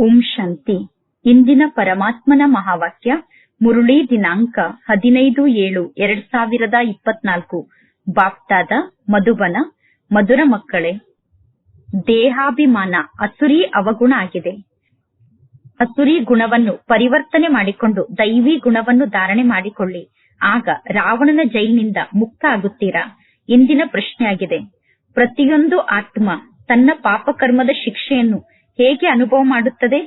ಓಂ ಶಾಂತಿ. ಇಂದಿನ ಪರಮಾತ್ಮನ ಮಹಾವಾಕ್ಯ, ಮುರುಳಿ ದಿನಾಂಕ ಹದಿನೈದು ಏಳು ಎರಡ್ ಸಾವಿರದ ಇಪ್ಪತ್ನಾಲ್ಕು. ಬಾಪ್ತಾದ, ಮಧುಬನ, ಮಧುರ ಮಕ್ಕಳೇ, ದೇಹಾಭಿಮಾನ ಅಸುರಿ ಅವಗುಣ ಆಗಿದೆ. ಅಸುರಿ ಗುಣವನ್ನು ಪರಿವರ್ತನೆ ಮಾಡಿಕೊಂಡು ದೈವಿ ಗುಣವನ್ನು ಧಾರಣೆ ಮಾಡಿಕೊಳ್ಳಿ. ಆಗ ರಾವಣನ ಜೈಲಿನಿಂದ ಮುಕ್ತ ಆಗುತ್ತೀರಾ? ಇಂದಿನ ಪ್ರಶ್ನೆಯಾಗಿದೆ. ಪ್ರತಿಯೊಂದು ಆತ್ಮ ತನ್ನ ಪಾಪಕರ್ಮದ ಶಿಕ್ಷೆಯನ್ನು ಹೇಗೆ ಅನುಭವ ಮಾಡುತ್ತದೆ?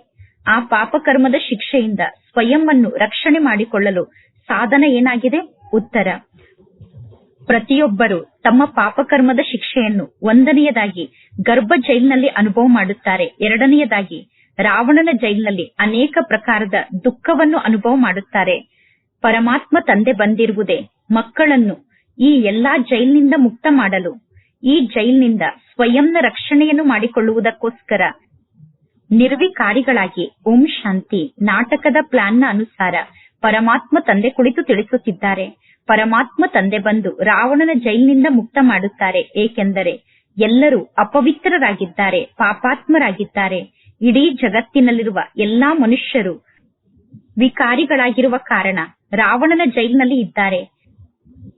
ಆ ಪಾಪಕರ್ಮದ ಶಿಕ್ಷೆಯಿಂದ ಸ್ವಯಂವನ್ನು ರಕ್ಷಣೆ ಮಾಡಿಕೊಳ್ಳಲು ಸಾಧನ ಏನಾಗಿದೆ? ಉತ್ತರ. ಪ್ರತಿಯೊಬ್ಬರು ತಮ್ಮ ಪಾಪಕರ್ಮದ ಶಿಕ್ಷೆಯನ್ನು ಒಂದನೆಯದಾಗಿ ಗರ್ಭ ಜೈಲಿನಲ್ಲಿ ಅನುಭವ ಮಾಡುತ್ತಾರೆ. ಎರಡನೆಯದಾಗಿ ರಾವಣನ ಜೈಲಿನಲ್ಲಿ ಅನೇಕ ಪ್ರಕಾರದ ದುಃಖವನ್ನು ಅನುಭವ ಮಾಡುತ್ತಾರೆ. ಪರಮಾತ್ಮ ತಂದೆ ಬಂದಿರುವುದೇ ಮಕ್ಕಳನ್ನು ಈ ಎಲ್ಲಾ ಜೈಲಿನಿಂದ ಮುಕ್ತ ಮಾಡಲು. ಈ ಜೈಲಿನಿಂದ ಸ್ವಯಂನ ರಕ್ಷಣೆಯನ್ನು ಮಾಡಿಕೊಳ್ಳುವುದಕ್ಕೋಸ್ಕರ ನಿರ್ವಿಕಾರಿಗಳಾಗಿ ಓಂ ಶಾಂತಿ ನಾಟಕದ ಪ್ಲಾನ್ನ ಅನುಸಾರ ಪರಮಾತ್ಮ ತಂದೆ ಕುಳಿತು ತಿಳಿಸುತ್ತಿದ್ದಾರೆ. ಪರಮಾತ್ಮ ತಂದೆ ಬಂದು ರಾವಣನ ಜೈಲಿನಿಂದ ಮುಕ್ತ ಮಾಡುತ್ತಾರೆ. ಏಕೆಂದರೆ ಎಲ್ಲರೂ ಅಪವಿತ್ರರಾಗಿದ್ದಾರೆ, ಪಾಪಾತ್ಮರಾಗಿದ್ದಾರೆ. ಇಡೀ ಜಗತ್ತಿನಲ್ಲಿರುವ ಎಲ್ಲಾ ಮನುಷ್ಯರು ವಿಕಾರಿಗಳಾಗಿರುವ ಕಾರಣ ರಾವಣನ ಜೈಲಿನಲ್ಲಿ ಇದ್ದಾರೆ.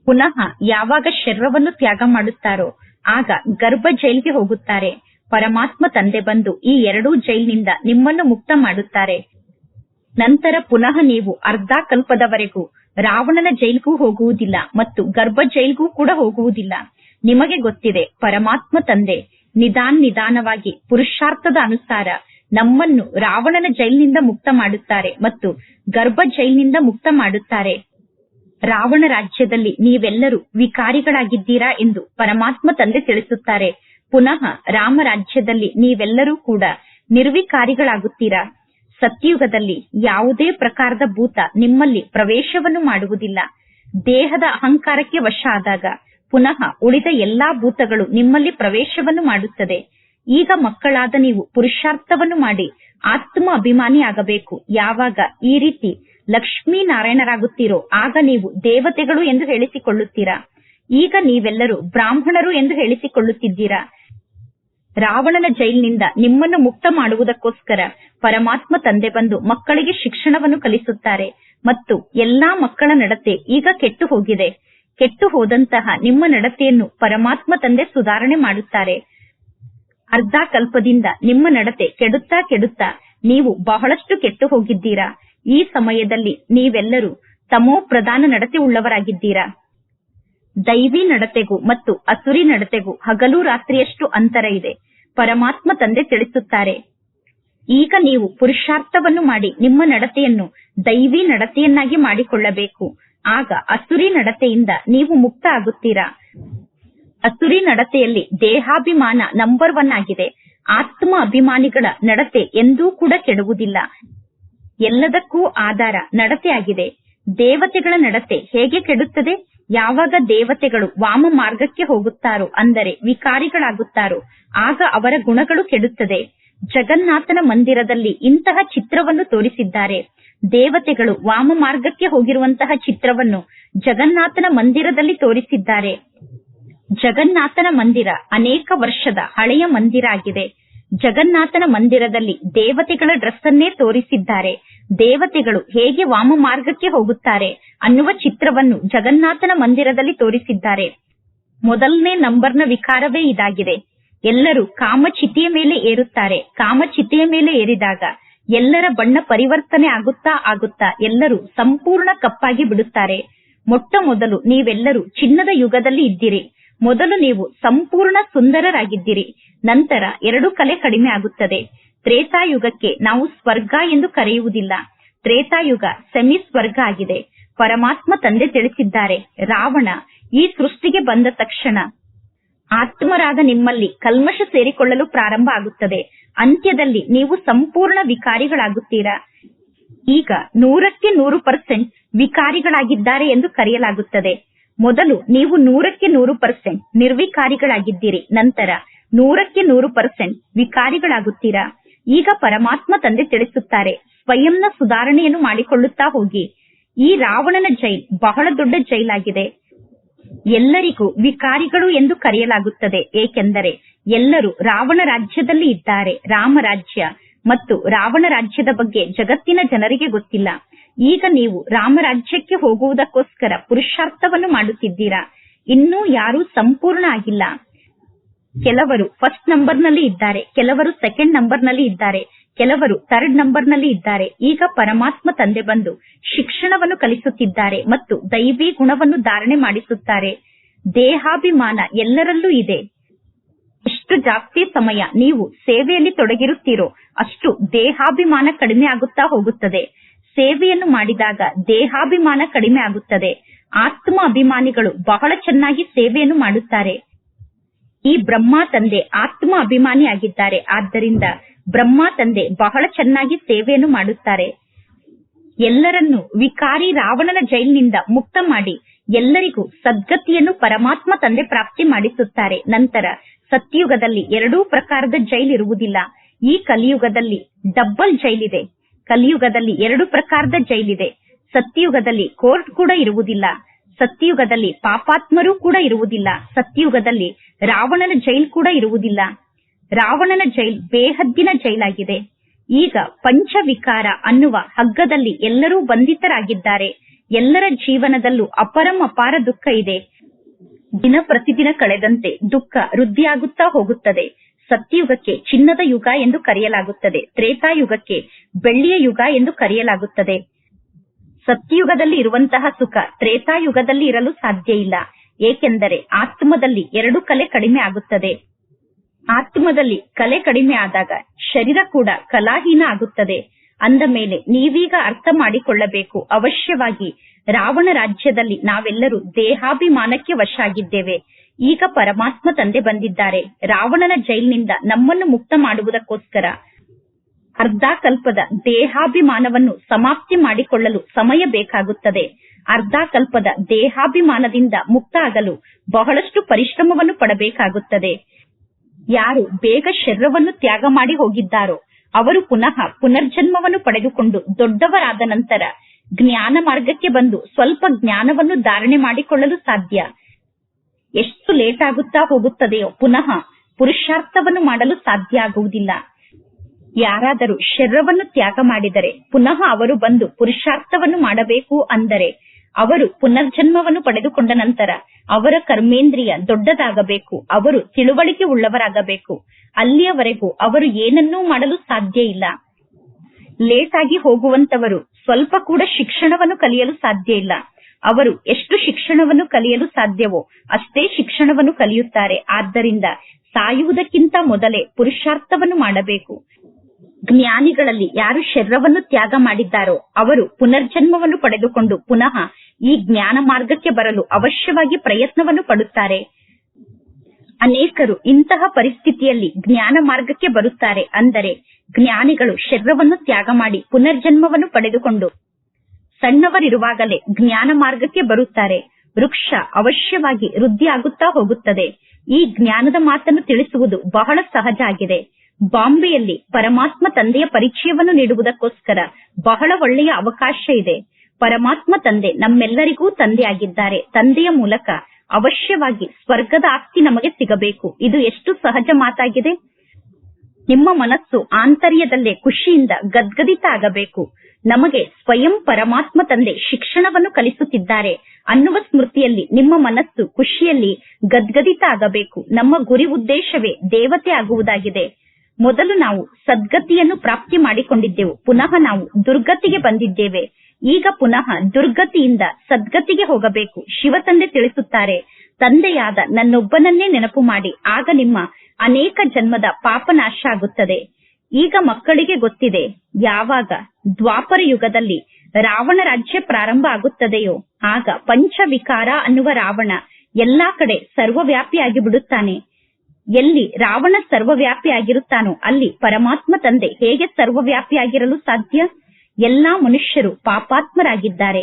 ಪುನಃ ಯಾವಾಗ ಶರೀರವನ್ನು ತ್ಯಾಗ ಮಾಡುತ್ತಾರೋ, ಆಗ ಗರ್ಭ ಜೈಲಿಗೆ ಹೋಗುತ್ತಾರೆ. ಪರಮಾತ್ಮ ತಂದೆ ಬಂದು ಈ ಎರಡೂ ಜೈಲಿನಿಂದ ನಿಮ್ಮನ್ನು ಮುಕ್ತ ಮಾಡುತ್ತಾರೆ. ನಂತರ ಪುನಃ ನೀವು ಅರ್ಧ ಕಲ್ಪದವರೆಗೂ ರಾವಣನ ಜೈಲಿಗೂ ಹೋಗುವುದಿಲ್ಲ ಮತ್ತು ಗರ್ಭ ಜೈಲಿಗೂ ಕೂಡ ಹೋಗುವುದಿಲ್ಲ. ನಿಮಗೆ ಗೊತ್ತಿದೆ, ಪರಮಾತ್ಮ ತಂದೆ ನಿಧಾನ್ ನಿಧಾನವಾಗಿ ಪುರುಷಾರ್ಥದ ಅನುಸಾರ ನಮ್ಮನ್ನು ರಾವಣನ ಜೈಲಿನಿಂದ ಮುಕ್ತ ಮಾಡುತ್ತಾರೆ ಮತ್ತು ಗರ್ಭ ಜೈಲಿನಿಂದ ಮುಕ್ತ ಮಾಡುತ್ತಾರೆ. ರಾವಣ ರಾಜ್ಯದಲ್ಲಿ ನೀವೆಲ್ಲರೂ ವಿಕಾರಿಗಳಾಗಿದ್ದೀರಾ ಎಂದು ಪರಮಾತ್ಮ ತಂದೆ ತಿಳಿಸುತ್ತಾರೆ. ಪುನಃ ರಾಮ ರಾಜ್ಯದಲ್ಲಿ ನೀವೆಲ್ಲರೂ ಕೂಡ ನಿರ್ವಿಕಾರಿಗಳಾಗುತ್ತೀರಾ? ಸತ್ಯುಗದಲ್ಲಿ ಯಾವುದೇ ಪ್ರಕಾರದ ಭೂತ ನಿಮ್ಮಲ್ಲಿ ಪ್ರವೇಶವನ್ನು ಮಾಡುವುದಿಲ್ಲ. ದೇಹದ ಅಹಂಕಾರಕ್ಕೆ ವಶ ಆದಾಗ ಪುನಃ ಉಳಿದ ಎಲ್ಲಾ ಭೂತಗಳು ನಿಮ್ಮಲ್ಲಿ ಪ್ರವೇಶವನ್ನು ಮಾಡುತ್ತದೆ. ಈಗ ಮಕ್ಕಳಾದ ನೀವು ಪುರುಷಾರ್ಥವನ್ನು ಮಾಡಿ ಆತ್ಮ ಅಭಿಮಾನಿ ಆಗಬೇಕು. ಯಾವಾಗ ಈ ರೀತಿ ಲಕ್ಷ್ಮೀ ನಾರಾಯಣರಾಗುತ್ತೀರೋ ಆಗ ನೀವು ದೇವತೆಗಳು ಎಂದು ಹೇಳಿಸಿಕೊಳ್ಳುತ್ತೀರಾ? ಈಗ ನೀವೆಲ್ಲರೂ ಬ್ರಾಹ್ಮಣರು ಎಂದು ಹೇಳಿಸಿಕೊಳ್ಳುತ್ತಿದ್ದೀರಾ? ರಾವಣನ ಜೈಲಿನಿಂದ ನಿಮ್ಮನ್ನು ಮುಕ್ತ ಮಾಡುವುದಕ್ಕೋಸ್ಕರ ಪರಮಾತ್ಮ ತಂದೆ ಬಂದು ಮಕ್ಕಳಿಗೆ ಶಿಕ್ಷಣವನ್ನು ಕಲಿಸುತ್ತಾರೆ. ಮತ್ತು ಎಲ್ಲಾ ಮಕ್ಕಳ ನಡತೆ ಈಗ ಕೆಟ್ಟು ಹೋಗಿದೆ. ಕೆಟ್ಟು ಹೋದಂತಹ ನಿಮ್ಮ ನಡತೆಯನ್ನು ಪರಮಾತ್ಮ ತಂದೆ ಸುಧಾರಣೆ ಮಾಡುತ್ತಾರೆ. ಅರ್ಧ ಕಲ್ಪದಿಂದ ನಿಮ್ಮ ನಡತೆ ಕೆಡುತ್ತಾ ಕೆಡುತ್ತಾ ನೀವು ಬಹಳಷ್ಟು ಕೆಟ್ಟು ಹೋಗಿದ್ದೀರಾ. ಈ ಸಮಯದಲ್ಲಿ ನೀವೆಲ್ಲರೂ ತಮೋ ಪ್ರಧಾನ ನಡತೆ ಉಳ್ಳವರಾಗಿದ್ದೀರಾ ದೈವಿ ನಡತೆಗೂ ಮತ್ತು ಅಸುರಿ ನಡತೆಗೂ ಹಗಲು ರಾತ್ರಿಯಷ್ಟು ಅಂತರ ಇದೆ. ಪರಮಾತ್ಮ ತಂದೆ ತಿಳಿಸುತ್ತಾರೆ, ಈಗ ನೀವು ಪುರುಷಾರ್ಥವನ್ನು ಮಾಡಿ ನಿಮ್ಮ ನಡತೆಯನ್ನು ದೈವಿ ನಡತೆಯನ್ನಾಗಿ ಮಾಡಿಕೊಳ್ಳಬೇಕು. ಆಗ ಅಸುರಿ ನಡತೆಯಿಂದ ನೀವು ಮುಕ್ತ ಆಗುತ್ತೀರಾ? ಅಸುರಿ ನಡತೆಯಲ್ಲಿ ದೇಹಾಭಿಮಾನ ನಂಬರ್ ಒನ್ ಆಗಿದೆ. ಆತ್ಮ ಅಭಿಮಾನಿಗಳ ನಡತೆ ಎಂದೂ ಕೂಡ ಕೆಡುವುದಿಲ್ಲ ಎಲ್ಲದಕ್ಕೂ ಆಧಾರ ನಡತೆ ಆಗಿದೆ. ದೇವತೆಗಳ ನಡತೆ ಹೇಗೆ ಕೆಡುತ್ತದೆ? ಯಾವಾಗ ದೇವತೆಗಳು ವಾಮ ಮಾರ್ಗಕ್ಕೆ ಹೋಗುತ್ತಾರೋ, ಅಂದರೆ ವಿಕಾರಿಗಳಾಗುತ್ತಾರೋ, ಆಗ ಅವರ ಗುಣಗಳು ಕೆಡುತ್ತದೆ. ಜಗನ್ನಾಥನ ಮಂದಿರದಲ್ಲಿ ಇಂತಹ ಚಿತ್ರವನ್ನು ತೋರಿಸಿದ್ದಾರೆ. ದೇವತೆಗಳು ವಾಮ ಮಾರ್ಗಕ್ಕೆ ಹೋಗಿರುವಂತಹ ಚಿತ್ರವನ್ನು ಜಗನ್ನಾಥನ ಮಂದಿರದಲ್ಲಿ ತೋರಿಸಿದ್ದಾರೆ. ಜಗನ್ನಾಥನ ಮಂದಿರ ಅನೇಕ ವರ್ಷದ ಹಳೆಯ ಮಂದಿರ ಆಗಿದೆ. ಜಗನ್ನಾಥನ ಮಂದಿರದಲ್ಲಿ ದೇವತೆಗಳ ಡ್ರೆಸ್ ಅನ್ನೇ ತೋರಿಸಿದ್ದಾರೆ. ದೇವತೆಗಳು ಹೇಗೆ ವಾಮ ಮಾರ್ಗಕ್ಕೆ ಹೋಗುತ್ತಾರೆ ಅನ್ನುವ ಚಿತ್ರವನ್ನು ಜಗನ್ನಾಥನ ಮಂದಿರದಲ್ಲಿ ತೋರಿಸಿದ್ದಾರೆ. ಮೊದಲನೇ ನಂಬರ್ನ ವಿಕಾರವೇ ಇದಾಗಿದೆ. ಎಲ್ಲರೂ ಕಾಮಚಿತಿಯ ಮೇಲೆ ಏರುತ್ತಾರೆ. ಕಾಮಚಿತಿಯ ಮೇಲೆ ಏರಿದಾಗ ಎಲ್ಲರ ಬಣ್ಣ ಪರಿವರ್ತನೆ ಆಗುತ್ತಾ ಆಗುತ್ತಾ ಎಲ್ಲರೂ ಸಂಪೂರ್ಣ ಕಪ್ಪಾಗಿ ಬಿಡುತ್ತಾರೆ. ಮೊಟ್ಟ ಮೊದಲು ನೀವೆಲ್ಲರೂ ಚಿನ್ನದ ಯುಗದಲ್ಲಿ ಇದ್ದೀರಿ. ಮೊದಲು ನೀವು ಸಂಪೂರ್ಣ ಸುಂದರರಾಗಿದ್ದೀರಿ. ನಂತರ ಎರಡು ಕಲೆ ಕಡಿಮೆ ಆಗುತ್ತದೆ. ತ್ರೇತಾಯುಗಕ್ಕೆ ನಾವು ಸ್ವರ್ಗ ಎಂದು ಕರೆಯುವುದಿಲ್ಲ. ತ್ರೇತಾಯುಗ ಸೆಮಿ ಸ್ವರ್ಗ ಆಗಿದೆ. ಪರಮಾತ್ಮ ತಂದೆ ತಿಳಿಸಿದ್ದಾರೆ, ರಾವಣ ಈ ಸೃಷ್ಟಿಗೆ ಬಂದ ತಕ್ಷಣ ಆತ್ಮರಾದ ನಿಮ್ಮಲ್ಲಿ ಕಲ್ಮಶ ಸೇರಿಕೊಳ್ಳಲು ಪ್ರಾರಂಭ ಆಗುತ್ತದೆ. ಅಂತ್ಯದಲ್ಲಿ ನೀವು ಸಂಪೂರ್ಣ ವಿಕಾರಿಗಳಾಗುತ್ತೀರಾ? ಈಗ ನೂರಕ್ಕೆ ನೂರು ಪರ್ಸೆಂಟ್ ವಿಕಾರಿಗಳಾಗಿದ್ದಾರೆ ಎಂದು ಕರೆಯಲಾಗುತ್ತದೆ. ಮೊದಲು ನೀವು ನೂರಕ್ಕೆ ನೂರು ಪರ್ಸೆಂಟ್ ನಿರ್ವಿಕಾರಿಗಳಾಗಿದ್ದೀರಿ, ನಂತರ ನೂರಕ್ಕೆ ನೂರು ಪರ್ಸೆಂಟ್ ವಿಕಾರಿಗಳಾಗುತ್ತೀರಾ? ಈಗ ಪರಮಾತ್ಮ ತಂದೆ ತಿಳಿಸುತ್ತಾರೆ, ಸ್ವಯಂನ ಸುಧಾರಣೆಯನ್ನು ಮಾಡಿಕೊಳ್ಳುತ್ತಾ ಹೋಗಿ. ಈ ರಾವಣನ ಜೈಲ್ ಬಹಳ ದೊಡ್ಡ ಜೈಲಾಗಿದೆ. ಎಲ್ಲರಿಗೂ ವಿಕಾರಿಗಳು ಎಂದು ಕರೆಯಲಾಗುತ್ತದೆ, ಏಕೆಂದರೆ ಎಲ್ಲರೂ ರಾವಣ ರಾಜ್ಯದಲ್ಲಿ ಇದ್ದಾರೆ, ರಾಮ ರಾಜ್ಯ ಮತ್ತು ರಾವಣ ರಾಜ್ಯದ ಬಗ್ಗೆ ಜಗತ್ತಿನ ಜನರಿಗೆ ಗೊತ್ತಿಲ್ಲ. ಈಗ ನೀವು ರಾಮರಾಜ್ಯಕ್ಕೆ ಹೋಗುವುದಕ್ಕೋಸ್ಕರ ಪುರುಷಾರ್ಥವನ್ನು ಮಾಡುತ್ತಿದ್ದೀರಾ? ಇನ್ನೂ ಯಾರೂ ಸಂಪೂರ್ಣ ಆಗಿಲ್ಲ. ಕೆಲವರು ಫಸ್ಟ್ ನಂಬರ್ನಲ್ಲಿ ಇದ್ದಾರೆ, ಕೆಲವರು ಸೆಕೆಂಡ್ ನಂಬರ್ನಲ್ಲಿ ಇದ್ದಾರೆ, ಕೆಲವರು ಥರ್ಡ್ ನಂಬರ್ನಲ್ಲಿ ಇದ್ದಾರೆ. ಈಗ ಪರಮಾತ್ಮ ತಂದೆ ಬಂದು ಶಿಕ್ಷಣವನ್ನು ಕಲಿಸುತ್ತಿದ್ದಾರೆ ಮತ್ತು ದೈವಿ ಗುಣವನ್ನು ಧಾರಣೆ ಮಾಡಿಸುತ್ತಾರೆ. ದೇಹಾಭಿಮಾನ ಎಲ್ಲರಲ್ಲೂ ಇದೆ. ಎಷ್ಟು ಜಾಸ್ತಿ ಸಮಯ ನೀವು ಸೇವೆಯಲ್ಲಿ ತೊಡಗಿರುತ್ತೀರೋ ಅಷ್ಟು ದೇಹಾಭಿಮಾನ ಕಡಿಮೆ ಆಗುತ್ತಾ ಹೋಗುತ್ತದೆ. ಸೇವೆಯನ್ನು ಮಾಡಿದಾಗ ದೇಹಾಭಿಮಾನ ಕಡಿಮೆ ಆಗುತ್ತದೆ. ಆತ್ಮ ಅಭಿಮಾನಿಗಳು ಬಹಳ ಚೆನ್ನಾಗಿ ಸೇವೆಯನ್ನು ಮಾಡುತ್ತಾರೆ. ಈ ಬ್ರಹ್ಮ ತಂದೆ ಆತ್ಮ ಅಭಿಮಾನಿ ಆಗಿದ್ದಾರೆ ಆದ್ದರಿಂದ ಬ್ರಹ್ಮ ತಂದೆ ಬಹಳ ಚೆನ್ನಾಗಿ ಸೇವೆಯನ್ನು ಮಾಡುತ್ತಾರೆ. ಎಲ್ಲರನ್ನು ವಿಕಾರಿ ರಾವಣನ ಜೈಲಿನಿಂದ ಮುಕ್ತ ಮಾಡಿ ಎಲ್ಲರಿಗೂ ಸದ್ಗತಿಯನ್ನು ಪರಮಾತ್ಮ ತಂದೆ ಪ್ರಾಪ್ತಿ ಮಾಡಿಸುತ್ತಾರೆ. ನಂತರ ಸತ್ಯುಗದಲ್ಲಿ ಎರಡೂ ಪ್ರಕಾರದ ಜೈಲ್ ಇರುವುದಿಲ್ಲ. ಈ ಕಲಿಯುಗದಲ್ಲಿ ಡಬ್ಬಲ್ ಜೈಲಿದೆ ಕಲಿಯುಗದಲ್ಲಿ ಎರಡು ಪ್ರಕಾರದ ಜೈಲಿದೆ ಸತ್ಯುಗದಲ್ಲಿ ಕೋರ್ಟ್ ಕೂಡ ಇರುವುದಿಲ್ಲ. ಸತ್ಯುಗದಲ್ಲಿ ಪಾಪಾತ್ಮರೂ ಕೂಡ ಇರುವುದಿಲ್ಲ. ಸತ್ಯುಗದಲ್ಲಿ ರಾವಣನ ಜೈಲ್ ಕೂಡ ಇರುವುದಿಲ್ಲ. ರಾವಣನ ಜೈಲ್ ಬೇಹದ್ದಿನ ಜೈಲಾಗಿದೆ. ಈಗ ಪಂಚವಿಕಾರ ಅನ್ನುವ ಹಗ್ಗದಲ್ಲಿ ಎಲ್ಲರೂ ಬಂಧಿತರಾಗಿದ್ದಾರೆ. ಎಲ್ಲರ ಜೀವನದಲ್ಲೂ ಅಪರಂ ಅಪಾರ ದುಃಖ ಇದೆ. ದಿನ ಪ್ರತಿದಿನ ಕಳೆದಂತೆ ದುಃಖ ವೃದ್ಧಿಯಾಗುತ್ತಾ ಹೋಗುತ್ತದೆ. ಸತ್ಯಯುಗಕ್ಕೆ ಚಿನ್ನದ ಯುಗ ಎಂದು ಕರೆಯಲಾಗುತ್ತದೆ. ತ್ರೇತಾಯುಗಕ್ಕೆ ಬೆಳ್ಳಿಯ ಯುಗ ಎಂದು ಕರೆಯಲಾಗುತ್ತದೆ. ಸತ್ಯಯುಗದಲ್ಲಿ ಇರುವಂತಹ ಸುಖ ತ್ರೇತಾಯುಗದಲ್ಲಿ ಇರಲು ಸಾಧ್ಯ ಇಲ್ಲ. ಏಕೆಂದರೆ ಆತ್ಮದಲ್ಲಿ ಎರಡು ಕಲೆ ಕಡಿಮೆ ಆಗುತ್ತದೆ. ಆತ್ಮದಲ್ಲಿ ಕಲೆ ಕಡಿಮೆ ಆದಾಗ ಶರೀರ ಕೂಡ ಕಲಾಹೀನ ಆಗುತ್ತದೆ. ಅಂದ ಮೇಲೆ ನೀವೀಗ ಅರ್ಥ ಮಾಡಿಕೊಳ್ಳಬೇಕು. ಅವಶ್ಯವಾಗಿ ರಾವಣ ರಾಜ್ಯದಲ್ಲಿ ನಾವೆಲ್ಲರೂ ದೇಹಾಭಿಮಾನಕ್ಕೆ ವಶ ಆಗಿದ್ದೇವೆ ಈಗ ಪರಮಾತ್ಮ ತಂದೆ ಬಂದಿದ್ದಾರೆ. ರಾವಣನ ಜೈಲಿನಿಂದ ನಮ್ಮನ್ನು ಮುಕ್ತ ಮಾಡುವುದಕ್ಕೋಸ್ಕರ ಅರ್ಧಾಕಲ್ಪದ ದೇಹಾಭಿಮಾನವನ್ನು ಸಮಾಪ್ತಿ ಮಾಡಿಕೊಳ್ಳಲು ಸಮಯ ಬೇಕಾಗುತ್ತದೆ. ಅರ್ಧ ಕಲ್ಪದ ದೇಹಾಭಿಮಾನದಿಂದ ಮುಕ್ತ ಆಗಲು ಬಹಳಷ್ಟು ಪರಿಶ್ರಮವನ್ನು ಪಡಬೇಕಾಗುತ್ತದೆ. ಯಾರು ಬೇಗ ಶರೀರವನ್ನು ತ್ಯಾಗ ಮಾಡಿ ಹೋಗಿದ್ದಾರೋ, ಅವರು ಪುನಃ ಪುನರ್ಜನ್ಮವನ್ನು ಪಡೆದುಕೊಂಡು ದೊಡ್ಡವರಾದ ನಂತರ ಜ್ಞಾನ ಮಾರ್ಗಕ್ಕೆ ಬಂದು ಸ್ವಲ್ಪ ಜ್ಞಾನವನ್ನು ಧಾರಣೆ ಮಾಡಿಕೊಳ್ಳಲು ಸಾಧ್ಯ. ಎಷ್ಟು ಲೇಟ್ ಆಗುತ್ತಾ ಹೋಗುತ್ತದೆಯೋ ಪುನಃ ಪುರುಷಾರ್ಥವನ್ನು ಮಾಡಲು ಸಾಧ್ಯ ಆಗುವುದಿಲ್ಲ. ಯಾರಾದರೂ ಶರೀರವನ್ನು ತ್ಯಾಗ ಮಾಡಿದರೆ ಪುನಃ ಅವರು ಬಂದು ಪುರುಷಾರ್ಥವನ್ನು ಮಾಡಬೇಕು ಅಂದರೆ ಅವರು ಪುನರ್ಜನ್ಮವನ್ನು ಪಡೆದುಕೊಂಡ ನಂತರ ಅವರ ಕರ್ಮೇಂದ್ರಿಯ ದೊಡ್ಡದಾಗಬೇಕು, ಅವರು ತಿಳುವಳಿಕೆ ಉಳ್ಳವರಾಗಬೇಕು. ಅಲ್ಲಿಯವರೆಗೂ ಅವರು ಏನನ್ನೂ ಮಾಡಲು ಸಾಧ್ಯ ಇಲ್ಲ. ಲೇಟ್ ಆಗಿ ಹೋಗುವಂತವರು ಸ್ವಲ್ಪ ಕೂಡ ಶಿಕ್ಷಣವನ್ನು ಕಲಿಯಲು ಸಾಧ್ಯ ಇಲ್ಲ. ಅವರು ಎಷ್ಟು ಶಿಕ್ಷಣವನ್ನು ಕಲಿಯಲು ಸಾಧ್ಯವೋ ಅಷ್ಟೇ ಶಿಕ್ಷಣವನ್ನು ಕಲಿಯುತ್ತಾರೆ. ಆದ್ದರಿಂದ ಸಾಯುವುದಕ್ಕಿಂತ ಮೊದಲೇ ಪುರುಷಾರ್ಥವನ್ನು ಮಾಡಬೇಕು. ಜ್ಞಾನಿಗಳಲ್ಲಿ ಯಾರು ಶರೀರವನ್ನು ತ್ಯಾಗ ಮಾಡಿದ್ದಾರೋ ಅವರು ಪುನರ್ಜನ್ಮವನ್ನು ಪಡೆದುಕೊಂಡು ಪುನಃ ಈ ಜ್ಞಾನ ಮಾರ್ಗಕ್ಕೆ ಬರಲು ಅವಶ್ಯವಾಗಿ ಪ್ರಯತ್ನವನ್ನು ಪಡುತ್ತಾರೆ. ಅನೇಕರು ಇಂತಹ ಪರಿಸ್ಥಿತಿಯಲ್ಲಿ ಜ್ಞಾನ ಮಾರ್ಗಕ್ಕೆ ಬರುತ್ತಾರೆ ಅಂದರೆ ಜ್ಞಾನಿಗಳು ಶರೀರವನ್ನು ತ್ಯಾಗ ಮಾಡಿ ಪುನರ್ಜನ್ಮವನ್ನು ಪಡೆದುಕೊಂಡು ಸಣ್ಣವರಿರುವಾಗಲೇ ಜ್ಞಾನ ಮಾರ್ಗಕ್ಕೆ ಬರುತ್ತಾರೆ. ವೃಕ್ಷ ಅವಶ್ಯವಾಗಿ ವೃದ್ಧಿ ಆಗುತ್ತಾ ಹೋಗುತ್ತದೆ. ಈ ಜ್ಞಾನದ ಮಾತನ್ನು ತಿಳಿಸುವುದು ಬಹಳ ಸಹಜ ಆಗಿದೆ. ಬಾಂಬೆಯಲ್ಲಿ ಪರಮಾತ್ಮ ತಂದೆಯ ಪರಿಚಯವನ್ನು ನೀಡುವುದಕ್ಕೋಸ್ಕರ ಬಹಳ ಒಳ್ಳೆಯ ಅವಕಾಶ ಇದೆ. ಪರಮಾತ್ಮ ತಂದೆ ನಮ್ಮೆಲ್ಲರಿಗೂ ತಂದೆಯಾಗಿದ್ದಾರೆ. ತಂದೆಯ ಮೂಲಕ ಅವಶ್ಯವಾಗಿ ಸ್ವರ್ಗದ ಆಸ್ತಿ ನಮಗೆ ಸಿಗಬೇಕು. ಇದು ಎಷ್ಟು ಸಹಜ ಮಾತಾಗಿದೆ? ನಿಮ್ಮ ಮನಸ್ಸು ಆಂತರ್ಯದಲ್ಲೇ ಖುಷಿಯಿಂದ ಗದ್ಗದಿತ ಆಗಬೇಕು. ನಮಗೆ ಸ್ವಯಂ ಪರಮಾತ್ಮ ತಂದೆ ಶಿಕ್ಷಣವನ್ನು ಕಲಿಸುತ್ತಿದ್ದಾರೆ. ಅನ್ನುವ ಸ್ಮೃತಿಯಲ್ಲಿ ನಿಮ್ಮ ಮನಸ್ಸು ಖುಷಿಯಲ್ಲಿ ಗದ್ಗದಿತ ಆಗಬೇಕು. ನಮ್ಮ ಗುರಿ ಉದ್ದೇಶವೇ ದೇವತೆ ಆಗುವುದಾಗಿದೆ. ಮೊದಲು ನಾವು ಸದ್ಗತಿಯನ್ನು ಪ್ರಾಪ್ತಿ ಮಾಡಿಕೊಂಡಿದ್ದೆವು. ಪುನಃ ನಾವು ದುರ್ಗತಿಗೆ ಬಂದಿದ್ದೇವೆ. ಈಗ ಪುನಃ ದುರ್ಗತಿಯಿಂದ ಸದ್ಗತಿಗೆ ಹೋಗಬೇಕು. ಶಿವ ತಂದೆ ತಿಳಿಸುತ್ತಾರೆ, ತಂದೆಯಾದ ನನ್ನೊಬ್ಬನನ್ನೇ ನೆನಪು ಮಾಡಿ, ಆಗ ನಿಮ್ಮ ಅನೇಕ ಜನ್ಮದ ಪಾಪ ನಾಶ ಆಗುತ್ತದೆ. ಈಗ ಮಕ್ಕಳಿಗೆ ಗೊತ್ತಿದೆ, ಯಾವಾಗ ದ್ವಾಪರ ಯುಗದಲ್ಲಿ ರಾವಣ ರಾಜ್ಯ ಪ್ರಾರಂಭ ಆಗುತ್ತದೆಯೋ, ಆಗ ಪಂಚವಿಕಾರ ಅನ್ನುವ ರಾವಣ ಎಲ್ಲಾ ಕಡೆ ಸರ್ವವ್ಯಾಪಿಯಾಗಿ ಬಿಡುತ್ತಾನೆ ಎಲ್ಲಿ ರಾವಣ ಸರ್ವವ್ಯಾಪಿಯಾಗಿರುತ್ತಾನೋ ಅಲ್ಲಿ ಪರಮಾತ್ಮ ತಂದೆ ಹೇಗೆ ಸರ್ವವ್ಯಾಪಿಯಾಗಿರಲು ಸಾಧ್ಯ? ಎಲ್ಲಾ ಮನುಷ್ಯರು ಪಾಪಾತ್ಮರಾಗಿದ್ದಾರೆ.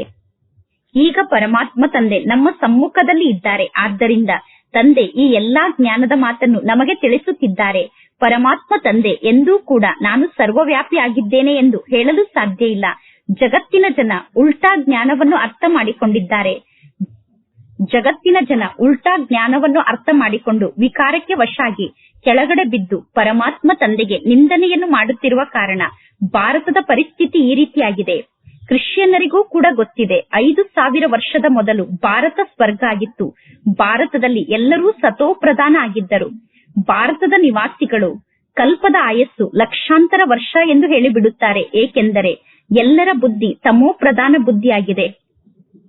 ಈಗ ಪರಮಾತ್ಮ ತಂದೆ ನಮ್ಮ ಸಮ್ಮುಖದಲ್ಲಿ ಇದ್ದಾರೆ. ಆದ್ದರಿಂದ ತಂದೆ ಈ ಎಲ್ಲಾ ಜ್ಞಾನದ ಮಾತನ್ನು ನಮಗೆ ತಿಳಿಸುತ್ತಿದ್ದಾರೆ. ಪರಮಾತ್ಮ ತಂದೆ ಎಂದೂ ಕೂಡ ನಾನು ಸರ್ವವ್ಯಾಪಿ ಆಗಿದ್ದೇನೆ ಎಂದು ಹೇಳಲು ಸಾಧ್ಯ ಇಲ್ಲ. ಜಗತ್ತಿನ ಜನ ಉಲ್ಟಾ ಜ್ಞಾನವನ್ನು ಅರ್ಥ ಮಾಡಿಕೊಂಡಿದ್ದಾರೆ. ಜಗತ್ತಿನ ಜನ ಉಲ್ಟಾ ಜ್ಞಾನವನ್ನು ಅರ್ಥ ಮಾಡಿಕೊಂಡು ವಿಕಾರಕ್ಕೆ ವಶಾಗಿ ಕೆಳಗಡೆ ಬಿದ್ದು ಪರಮಾತ್ಮ ತಂದೆಗೆ ನಿಂದನೆಯನ್ನು ಮಾಡುತ್ತಿರುವ ಕಾರಣ ಭಾರತದ ಪರಿಸ್ಥಿತಿ ಈ ರೀತಿಯಾಗಿದೆ. ಕ್ರಿಶ್ಚಿಯನ್ನರಿಗೂ ಕೂಡ ಗೊತ್ತಿದೆ, ಐದು ಸಾವಿರ ವರ್ಷದ ಮೊದಲು ಭಾರತ ಸ್ವರ್ಗ ಆಗಿತ್ತು. ಭಾರತದಲ್ಲಿ ಎಲ್ಲರೂ ಸತೋ ಪ್ರಧಾನ ಆಗಿದ್ದರು. ಭಾರತದ ನಿವಾಸಿಗಳು ಕಲ್ಪದ ಆಯಸ್ಸು ಲಕ್ಷಾಂತರ ವರ್ಷ ಎಂದು ಹೇಳಿಬಿಡುತ್ತಾರೆ. ಏಕೆಂದರೆ ಎಲ್ಲರ ಬುದ್ಧಿ ತಮೋ ಪ್ರಧಾನ ಬುದ್ಧಿಯಾಗಿದೆ.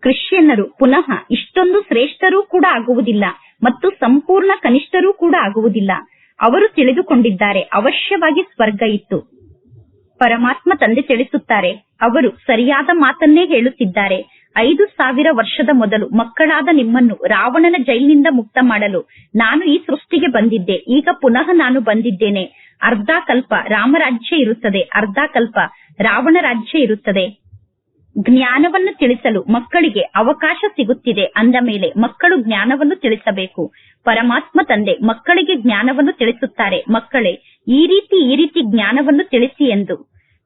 ಕ್ರಿಶ್ಚಿಯನ್ನರು ಪುನಃ ಇಷ್ಟೊಂದು ಶ್ರೇಷ್ಠರೂ ಕೂಡ ಆಗುವುದಿಲ್ಲ ಮತ್ತು ಸಂಪೂರ್ಣ ಕನಿಷ್ಠರೂ ಕೂಡ ಆಗುವುದಿಲ್ಲ. ಅವರು ತಿಳಿದುಕೊಂಡಿದ್ದಾರೆ. ಅವಶ್ಯವಾಗಿ ಸ್ವರ್ಗ ಇತ್ತು. ಪರಮಾತ್ಮ ತಂದೆ ತಿಳಿಸುತ್ತಾರೆ. ಅವರು ಸರಿಯಾದ ಮಾತನ್ನೇ ಹೇಳುತ್ತಿದ್ದಾರೆ. ಐದು ಸಾವಿರ ವರ್ಷದ ಮೊದಲು ಮಕ್ಕಳಾದ ನಿಮ್ಮನ್ನು ರಾವಣನ ಜೈಲಿನಿಂದ ಮುಕ್ತ ಮಾಡಲು ನಾನು ಈ ಸೃಷ್ಟಿಗೆ ಬಂದಿದ್ದೆ. ಈಗ ಪುನಃ ನಾನು ಬಂದಿದ್ದೇನೆ. ಅರ್ಧ ಕಲ್ಪ ರಾಮರಾಜ್ಯ ಇರುತ್ತದೆ. ಅರ್ಧ ಕಲ್ಪ ರಾವಣ ರಾಜ್ಯ ಇರುತ್ತದೆ. ಜ್ಞಾನವನ್ನು ತಿಳಿಸಲು ಮಕ್ಕಳಿಗೆ ಅವಕಾಶ ಸಿಗುತ್ತಿದೆ ಅಂದ ಮೇಲೆ ಮಕ್ಕಳು ಜ್ಞಾನವನ್ನು ತಿಳಿಸಬೇಕು. ಪರಮಾತ್ಮ ತಂದೆ ಮಕ್ಕಳಿಗೆ ಜ್ಞಾನವನ್ನು ತಿಳಿಸುತ್ತಾರೆ. ಮಕ್ಕಳೇ, ಈ ರೀತಿ ಈ ರೀತಿ ಜ್ಞಾನವನ್ನು ತಿಳಿಸಿ ಎಂದು.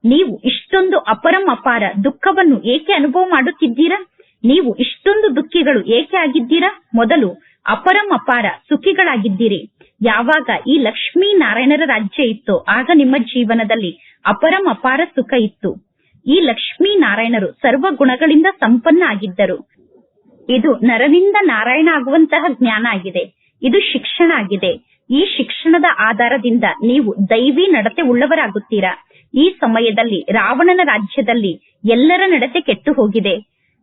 ನೀವು ಇಷ್ಟೊಂದು ಅಪರಂ ಅಪಾರ ದುಃಖವನ್ನು ಏಕೆ ಅನುಭವ ಮಾಡುತ್ತಿದ್ದೀರಾ? ನೀವು ಇಷ್ಟೊಂದು ದುಃಖಿಗಳು ಏಕೆ ಆಗಿದ್ದೀರಾ? ಮೊದಲು ಅಪರಂ ಅಪಾರ ಸುಖಿಗಳಾಗಿದ್ದೀರಿ. ಯಾವಾಗ ಈ ಲಕ್ಷ್ಮೀ ನಾರಾಯಣರ ರಾಜ್ಯ ಇತ್ತೋ, ಆಗ ನಿಮ್ಮ ಜೀವನದಲ್ಲಿ ಅಪರಂ ಅಪಾರ ಸುಖ ಇತ್ತು. ಈ ಲಕ್ಷ್ಮೀ ನಾರಾಯಣರು ಸರ್ವ ಗುಣಗಳಿಂದ ಸಂಪನ್ನ ಆಗಿದ್ದರು ಇದು ನರನಿಂದ ನಾರಾಯಣ ಆಗುವಂತಹ ಜ್ಞಾನ ಆಗಿದೆ. ಇದು ಶಿಕ್ಷಣ ಆಗಿದೆ. ಈ ಶಿಕ್ಷಣದ ಆಧಾರದಿಂದ ನೀವು ದೈವಿ ನಡತೆ ಉಳ್ಳವರಾಗುತ್ತೀರಾ? ಈ ಸಮಯದಲ್ಲಿ ರಾವಣನ ರಾಜ್ಯದಲ್ಲಿ ಎಲ್ಲರ ನಡತೆ ಕೆಟ್ಟು ಹೋಗಿದೆ.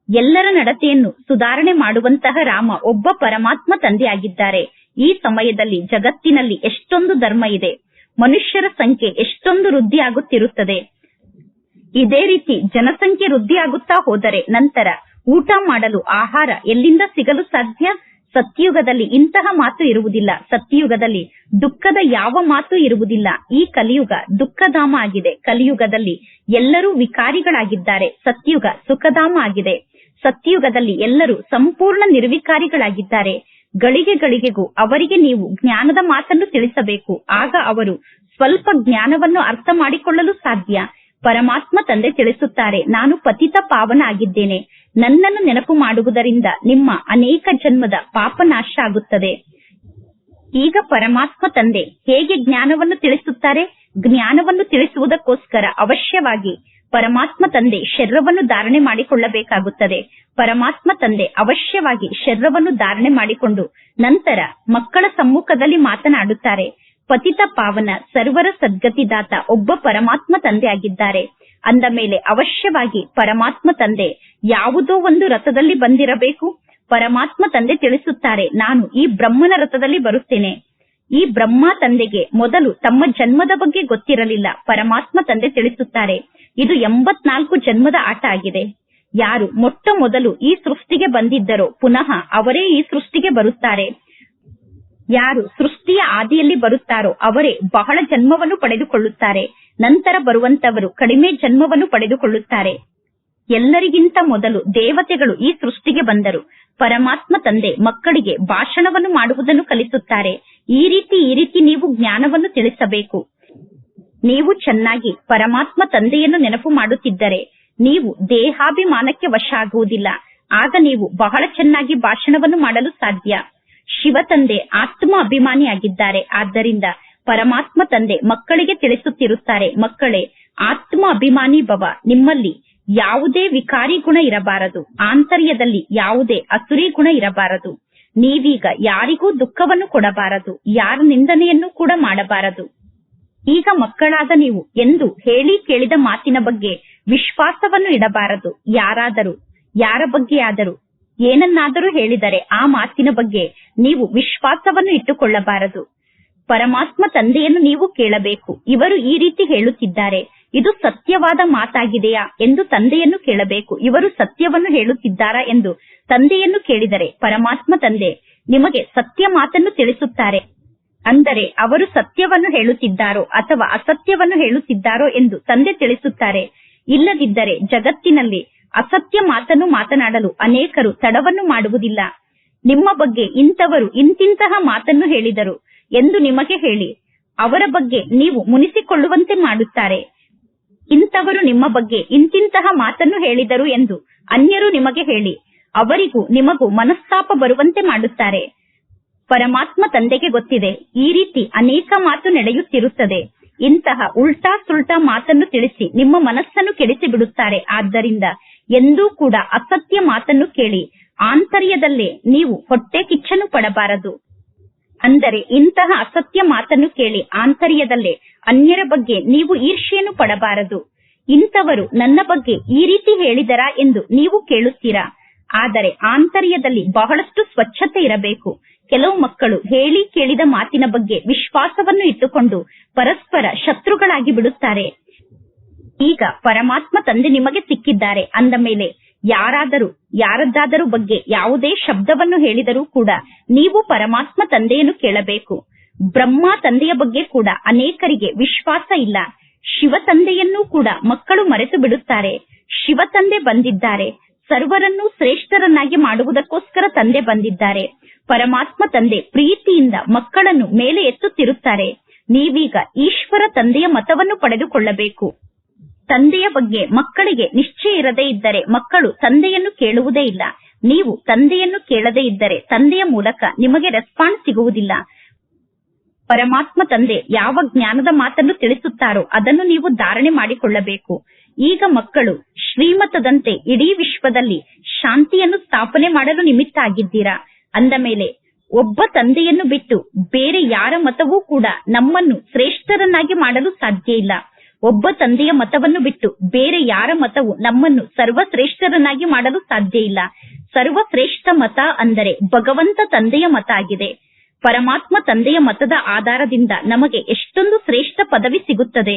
ಎಲ್ಲರ ನಡತೆಯನ್ನು ಸುಧಾರಣೆ ಮಾಡುವಂತಹ ರಾಮ ಒಬ್ಬ ಪರಮಾತ್ಮ ತಂದೆಯಾಗಿದ್ದಾರೆ. ಈ ಸಮಯದಲ್ಲಿ ಜಗತ್ತಿನಲ್ಲಿ ಎಷ್ಟೊಂದು ಧರ್ಮ ಇದೆ. ಮನುಷ್ಯರ ಸಂಖ್ಯೆ ಎಷ್ಟೊಂದು ವೃದ್ಧಿ ಆಗುತ್ತಿರುತ್ತದೆ ಇದೇ ರೀತಿ ಜನಸಂಖ್ಯೆ ವೃದ್ಧಿಯಾಗುತ್ತಾ ಹೋದರೆ ನಂತರ ಊಟ ಮಾಡಲು ಆಹಾರ ಎಲ್ಲಿಂದ ಸಿಗಲು ಸಾಧ್ಯ? ಸತ್ಯಯುಗದಲ್ಲಿ ಇಂತಹ ಮಾತು ಇರುವುದಿಲ್ಲ. ಸತ್ಯಯುಗದಲ್ಲಿ ದುಃಖದ ಯಾವ ಮಾತು ಇರುವುದಿಲ್ಲ. ಈ ಕಲಿಯುಗ ದುಃಖಧಾಮ ಆಗಿದೆ. ಕಲಿಯುಗದಲ್ಲಿ ಎಲ್ಲರೂ ವಿಕಾರಿಗಳಾಗಿದ್ದಾರೆ. ಸತ್ಯುಗ ಸುಖಧಾಮ ಆಗಿದೆ. ಸತ್ಯಯುಗದಲ್ಲಿ ಎಲ್ಲರೂ ಸಂಪೂರ್ಣ ನಿರ್ವಿಕಾರಿಗಳಾಗಿದ್ದಾರೆ. ಗಳಿಗೆ ಗಳಿಗೆಗೂ ಅವರಿಗೆ ನೀವು ಜ್ಞಾನದ ಮಾತನ್ನು ತಿಳಿಸಬೇಕು. ಆಗ ಅವರು ಸ್ವಲ್ಪ ಜ್ಞಾನವನ್ನು ಅರ್ಥ ಮಾಡಿಕೊಳ್ಳಲು ಸಾಧ್ಯ. ಪರಮಾತ್ಮ ತಂದೆ ತಿಳಿಸುತ್ತಾರೆ, ನಾನು ಪತಿತ ಪಾವನ ಆಗಿದ್ದೇನೆ ನನ್ನನ್ನು ನೆನಪು ಮಾಡುವುದರಿಂದ ನಿಮ್ಮ ಅನೇಕ ಜನ್ಮದ ಪಾಪ ನಾಶ ಆಗುತ್ತದೆ ಈಗ ಪರಮಾತ್ಮ ತಂದೆ ಹೇಗೆ ಜ್ಞಾನವನ್ನು ತಿಳಿಸುತ್ತಾರೆ? ಜ್ಞಾನವನ್ನು ತಿಳಿಸುವುದಕ್ಕೋಸ್ಕರ ಅವಶ್ಯವಾಗಿ ಪರಮಾತ್ಮ ತಂದೆ ಶರೀರವನ್ನು ಧಾರಣೆ ಮಾಡಿಕೊಳ್ಳಬೇಕಾಗುತ್ತದೆ. ಪರಮಾತ್ಮ ತಂದೆ ಅವಶ್ಯವಾಗಿ ಶರೀರವನ್ನು ಧಾರಣೆ ಮಾಡಿಕೊಂಡು ನಂತರ ಮಕ್ಕಳ ಸಮ್ಮುಖದಲ್ಲಿ ಮಾತನಾಡುತ್ತಾರೆ. ಪತಿತ ಪಾವನ ಸರ್ವರ ಸದ್ಗತಿದಾತ ಒಬ್ಬ ಪರಮಾತ್ಮ ತಂದೆ ಆಗಿದ್ದಾರೆ ಅಂದ ಮೇಲೆ ಅವಶ್ಯವಾಗಿ ಪರಮಾತ್ಮ ತಂದೆ ಯಾವುದೋ ಒಂದು ರಥದಲ್ಲಿ ಬಂದಿರಬೇಕು. ಪರಮಾತ್ಮ ತಂದೆ ತಿಳಿಸುತ್ತಾರೆ, ನಾನು ಈ ಬ್ರಹ್ಮನ ರಥದಲ್ಲಿ ಬರುತ್ತೇನೆ. ಈ ಬ್ರಹ್ಮ ತಂದೆಗೆ ಮೊದಲು ತಮ್ಮ ಜನ್ಮದ ಬಗ್ಗೆ ಗೊತ್ತಿರಲಿಲ್ಲ, ಪರಮಾತ್ಮ ತಂದೆ ತಿಳಿಸುತ್ತಾರೆ. ಇದು ಎಂಬತ್ನಾಲ್ಕು ಜನ್ಮದ ಆಟ ಆಗಿದೆ. ಯಾರು ಮೊಟ್ಟ ಮೊದಲು ಈ ಸೃಷ್ಟಿಗೆ ಬಂದಿದ್ದರೋ, ಪುನಃ ಅವರೇ ಈ ಸೃಷ್ಟಿಗೆ ಬರುತ್ತಾರೆ. ಯಾರು ಸೃಷ್ಟಿಯ ಆದಿಯಲ್ಲಿ ಬರುತ್ತಾರೋ ಅವರೇ ಬಹಳ ಜನ್ಮವನ್ನು ಪಡೆದುಕೊಳ್ಳುತ್ತಾರೆ. ನಂತರ ಬರುವಂತವರು ಕಡಿಮೆ ಜನ್ಮವನ್ನು ಪಡೆದುಕೊಳ್ಳುತ್ತಾರೆ. ಎಲ್ಲರಿಗಿಂತ ಮೊದಲು ದೇವತೆಗಳು ಈ ಸೃಷ್ಟಿಗೆ ಬಂದರು. ಪರಮಾತ್ಮ ತಂದೆ ಮಕ್ಕಳಿಗೆ ಭಾಷಣವನ್ನು ಮಾಡುವುದನ್ನು ಕಲಿಸುತ್ತಾರೆ. ಈ ರೀತಿ ಈ ರೀತಿ ನೀವು ಜ್ಞಾನವನ್ನು ತಿಳಿಸಬೇಕು. ನೀವು ಚೆನ್ನಾಗಿ ಪರಮಾತ್ಮ ತಂದೆಯನ್ನು ನೆನಪು ಮಾಡುತ್ತಿದ್ದರೆ ನೀವು ದೇಹಾಭಿಮಾನಕ್ಕೆ ವಶ ಆಗುವುದಿಲ್ಲ ಆಗ ನೀವು ಬಹಳ ಚೆನ್ನಾಗಿ ಭಾಷಣವನ್ನು ಮಾಡಲು ಸಾಧ್ಯ. ಶಿವ ತಂದೆ ಆತ್ಮ ಅಭಿಮಾನಿಯಾಗಿದ್ದಾರೆ. ಆದ್ದರಿಂದ ಪರಮಾತ್ಮ ತಂದೆ ಮಕ್ಕಳಿಗೆ ತಿಳಿಸುತ್ತಿರುತ್ತಾರೆ, ಮಕ್ಕಳೇ, ಆತ್ಮ ಅಭಿಮಾನಿ ಭವ, ನಿಮ್ಮಲ್ಲಿ ಯಾವುದೇ ವಿಕಾರಿ ಗುಣ ಇರಬಾರದು. ಆಂತರ್ಯದಲ್ಲಿ ಯಾವುದೇ ಅಸುರಿ ಗುಣ ಇರಬಾರದು. ನೀವೀಗ ಯಾರಿಗೂ ದುಃಖವನ್ನು ಕೊಡಬಾರದು. ಯಾರ ನಿಂದನೆಯನ್ನು ಕೂಡ ಮಾಡಬಾರದು. ಈಗ ಮಕ್ಕಳಾದ ನೀವು ಎಂದು ಹೇಳಿ ಕೇಳಿದ ಮಾತಿನ ಬಗ್ಗೆ ವಿಶ್ವಾಸವನ್ನು ಇಡಬಾರದು. ಯಾರಾದರೂ, ಯಾರ ಬಗ್ಗೆಯಾದರೂ ಏನನ್ನಾದರೂ ಹೇಳಿದರೆ ಆ ಮಾತಿನ ಬಗ್ಗೆ ನೀವು ವಿಶ್ವಾಸವನ್ನು ಇಟ್ಟುಕೊಳ್ಳಬಾರದು. ಪರಮಾತ್ಮ ತಂದೆಯನ್ನು ನೀವು ಕೇಳಬೇಕು. ಇವರು ಈ ರೀತಿ ಹೇಳುತ್ತಿದ್ದಾರೆ, ಇದು ಸತ್ಯವಾದ ಮಾತಾಗಿದೆಯಾ ಎಂದು ತಂದೆಯನ್ನು ಕೇಳಬೇಕು. ಇವರು ಸತ್ಯವನ್ನು ಹೇಳುತ್ತಿದ್ದಾರಾ ಎಂದು ತಂದೆಯನ್ನು ಕೇಳಿದರೆ ಪರಮಾತ್ಮ ತಂದೆ ನಿಮಗೆ ಸತ್ಯ ಮಾತನ್ನು ತಿಳಿಸುತ್ತಾರೆ. ಅಂದರೆ ಅವರು ಸತ್ಯವನ್ನು ಹೇಳುತ್ತಿದ್ದಾರೋ ಅಥವಾ ಅಸತ್ಯವನ್ನು ಹೇಳುತ್ತಿದ್ದಾರೋ ಎಂದು ತಂದೆ ತಿಳಿಸುತ್ತಾರೆ. ಇಲ್ಲದಿದ್ದರೆ ಜಗತ್ತಿನಲ್ಲಿ ಅಸತ್ಯ ಮಾತನ್ನು ಮಾತನಾಡಲು ಅನೇಕರು ತಡವನ್ನು ಮಾಡುವುದಿಲ್ಲ. ನಿಮ್ಮ ಬಗ್ಗೆ ಇಂಥವರು ಇಂತಿಂತಹ ಮಾತನ್ನು ಹೇಳಿದರು ಎಂದು ನಿಮಗೆ ಹೇಳಿ. ಅವರ ಬಗ್ಗೆ ನೀವು ಮುನಿಸಿಕೊಳ್ಳುವಂತೆ ಮಾಡುತ್ತಾರೆ. ಇಂಥವರು ನಿಮ್ಮ ಬಗ್ಗೆ ಇಂತಿಂತಹ ಮಾತನ್ನು ಹೇಳಿದರು ಎಂದು ಅನ್ಯರು ನಿಮಗೆ ಹೇಳಿ. ಅವರಿಗೂ ನಿಮಗೂ ಮನಸ್ತಾಪ ಬರುವಂತೆ ಮಾಡುತ್ತಾರೆ. ಪರಮಾತ್ಮ ತಂದೆಗೆ ಗೊತ್ತಿದೆ, ಈ ರೀತಿ ಅನೇಕ ಮಾತು ನಡೆಯುತ್ತಿರುತ್ತದೆ. ಇಂತಹ ಉಲ್ಟಾ ಸುಲ್ಟಾ ಮಾತನ್ನು ತಿಳಿಸಿ ನಿಮ್ಮ ಮನಸ್ಸನ್ನು ಕೆಡಿಸಿ ಬಿಡುತ್ತಾರೆ ಆದ್ದರಿಂದ ಎಂದೂ ಕೂಡ ಅಸತ್ಯ ಮಾತನ್ನು ಕೇಳಿ ಆಂತರ್ಯದಲ್ಲೇ ನೀವು ಹೊಟ್ಟೆ ಕಿಚ್ಚನ್ನು ಪಡಬಾರದು. ಅಂದರೆ ಇಂತಹ ಅಸತ್ಯ ಮಾತನ್ನು ಕೇಳಿ ಆಂತರ್ಯದಲ್ಲೇ ಅನ್ಯರ ಬಗ್ಗೆ ನೀವು ಈರ್ಷೆಯನ್ನು ಪಡಬಾರದು. ಇಂಥವರು ನನ್ನ ಬಗ್ಗೆ ಈ ರೀತಿ ಹೇಳಿದರಾ ಎಂದು ನೀವು ಕೇಳುತ್ತೀರಾ? ಆದರೆ ಆಂತರ್ಯದಲ್ಲಿ ಬಹಳಷ್ಟು ಸ್ವಚ್ಛತೆ ಇರಬೇಕು. ಕೆಲವು ಮಕ್ಕಳು ಹೇಳಿ ಕೇಳಿದ ಮಾತಿನ ಬಗ್ಗೆ ವಿಶ್ವಾಸವನ್ನು ಇಟ್ಟುಕೊಂಡು ಪರಸ್ಪರ ಶತ್ರುಗಳಾಗಿ ಬಿಡುತ್ತಾರೆ. ಈಗ ಪರಮಾತ್ಮ ತಂದೆ ನಿಮಗೆ ಸಿಕ್ಕಿದ್ದಾರೆ ಅಂದ ಮೇಲೆ ಯಾರಾದರೂ, ಯಾರದ್ದಾದರೂ ಬಗ್ಗೆ ಯಾವುದೇ ಶಬ್ದವನ್ನು ಹೇಳಿದರೂ ಕೂಡ ನೀವು ಪರಮಾತ್ಮ ತಂದೆಯನ್ನು ಕೇಳಬೇಕು. ಬ್ರಹ್ಮ ತಂದೆಯ ಬಗ್ಗೆ ಕೂಡ ಅನೇಕರಿಗೆ ವಿಶ್ವಾಸ ಇಲ್ಲ. ಶಿವ ತಂದೆಯನ್ನೂ ಕೂಡ ಮಕ್ಕಳು ಮರೆತು ಬಿಡುತ್ತಾರೆ. ಶಿವ ತಂದೆ ಬಂದಿದ್ದಾರೆ. ಸರ್ವರನ್ನೂ ಶ್ರೇಷ್ಠರನ್ನಾಗಿ ಮಾಡುವುದಕ್ಕೋಸ್ಕರ ತಂದೆ ಬಂದಿದ್ದಾರೆ. ಪರಮಾತ್ಮ ತಂದೆ ಪ್ರೀತಿಯಿಂದ ಮಕ್ಕಳನ್ನು ಮೇಲೆ ಎತ್ತುತ್ತಿರುತ್ತಾರೆ. ನೀವೀಗ ಈಶ್ವರ ತಂದೆಯ ಮತವನ್ನು ಪಡೆದುಕೊಳ್ಳಬೇಕು. ತಂದೆಯ ಬಗ್ಗೆ ಮಕ್ಕಳಿಗೆ ನಿಶ್ಚಯ ಇರದೇ ಇದ್ದರೆ ಮಕ್ಕಳು ತಂದೆಯನ್ನು ಕೇಳುವುದೇ ಇಲ್ಲ. ನೀವು ತಂದೆಯನ್ನು ಕೇಳದೇ ಇದ್ದರೆ ತಂದೆಯ ಮೂಲಕ ನಿಮಗೆ ರೆಸ್ಪಾನ್ಸ್ ಸಿಗುವುದಿಲ್ಲ. ಪರಮಾತ್ಮ ತಂದೆ ಯಾವ ಜ್ಞಾನದ ಮಾತನ್ನು ತಿಳಿಸುತ್ತಾರೋ ಅದನ್ನು ನೀವು ಧಾರಣೆ ಮಾಡಿಕೊಳ್ಳಬೇಕು. ಈಗ ಮಕ್ಕಳು ಶ್ರೀಮತದಂತೆ ಇಡೀ ವಿಶ್ವದಲ್ಲಿ ಶಾಂತಿಯನ್ನು ಸ್ಥಾಪನೆ ಮಾಡಲು ನಿಮಿತ್ತ ಆಗಿದ್ದೀರಾ? ಅಂದ ಮೇಲೆ, ಒಬ್ಬ ತಂದೆಯನ್ನು ಬಿಟ್ಟು ಬೇರೆ ಯಾರ ಮತವೂ ಕೂಡ ನಮ್ಮನ್ನು ಶ್ರೇಷ್ಠರನ್ನಾಗಿ ಮಾಡಲು ಸಾಧ್ಯ ಇಲ್ಲ. ಒಬ್ಬ ತಂದೆಯ ಮತವನ್ನು ಬಿಟ್ಟು ಬೇರೆ ಯಾರ ಮತವು ನಮ್ಮನ್ನು ಸರ್ವಶ್ರೇಷ್ಠರನ್ನಾಗಿ ಮಾಡಲು ಸಾಧ್ಯ ಇಲ್ಲ. ಸರ್ವಶ್ರೇಷ್ಠ ಮತ ಅಂದರೆ ಭಗವಂತ ತಂದೆಯ ಮತ ಆಗಿದೆ. ಪರಮಾತ್ಮ ತಂದೆಯ ಮತದ ಆಧಾರದಿಂದ ನಮಗೆ ಎಷ್ಟೊಂದು ಶ್ರೇಷ್ಠ ಪದವಿ ಸಿಗುತ್ತದೆ.